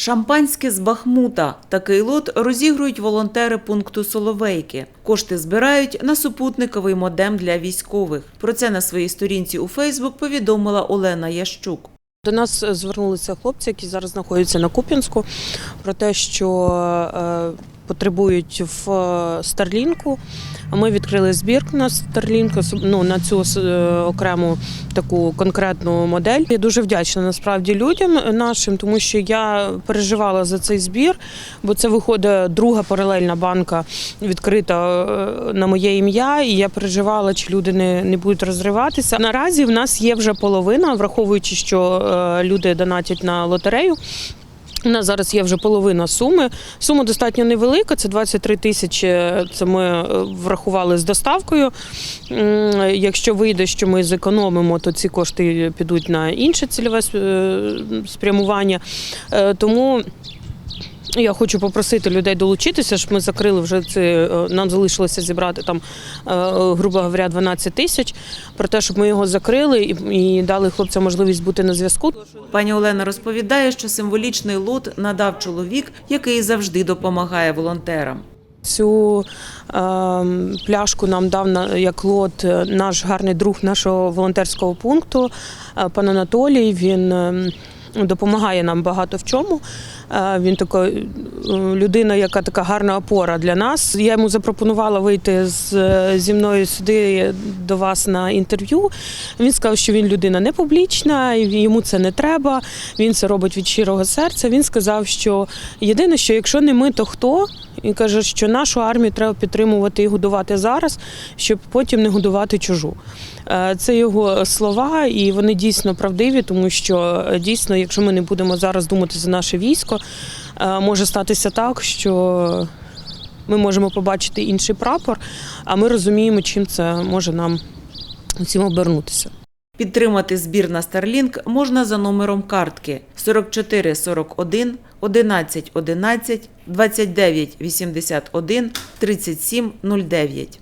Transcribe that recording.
Шампанське з Бахмута. Такий лот розігрують волонтери пункту Соловейки. Кошти збирають на супутниковий модем для військових. Про це на своїй сторінці у Фейсбук повідомила Олена Ящук. До нас звернулися хлопці, які зараз знаходяться на Куп'янську, про те, що е, потребують в е, Старлінку. Ми відкрили збір на Старлінку, ну, на цю е, окрему таку конкретну модель. Я дуже вдячна насправді людям нашим, тому що я переживала за цей збір, бо це виходить друга паралельна банка відкрита е, на моє ім'я, і я переживала, чи люди не, не будуть розриватися. Наразі в нас є вже половина, враховуючи, що е, люди донатять на лотерею. У нас зараз є вже половина суми. Сума достатньо невелика, це 23 тисячі. Це ми е, врахували з доставкою. Якщо вийде, що ми зекономимо, то ці кошти підуть на інше цільове е, спрямування. Е, Тому я хочу попросити людей долучитися, щоб ми закрили вже це. е, Нам залишилося зібрати там, е, грубо говоря, 12 тисяч. Про те, щоб ми його закрили і, дали хлопцям можливість бути на зв'язку. Пані Олена розповідає, що символічний лот надав чоловік, який завжди допомагає волонтерам. Цю е, пляшку нам дав на як лот е, наш гарний друг нашого волонтерського пункту, пан Анатолій. Він е, допомагає нам багато в чому. Е, він така е, людина, яка така гарна опора для нас. Я йому запропонувала вийти з, зі мною сюди до вас на інтерв'ю. Він сказав, що він людина не публічна, йому це не треба. Він це робить від щирого серця. Він сказав, що єдине, що якщо не ми, то хто? І каже, що нашу армію треба підтримувати і годувати зараз, щоб потім не годувати чужу. Е, Це його слова, і вони дійсно правдиві, тому що е, дійсно, якщо ми не будемо зараз думати за наше військо, е, може статися так, що ми можемо побачити інший прапор, а ми розуміємо, чим це може нам усім обернутися. Підтримати збір на Starlink можна за номером картки 44 41 11 11 29 81 37 09.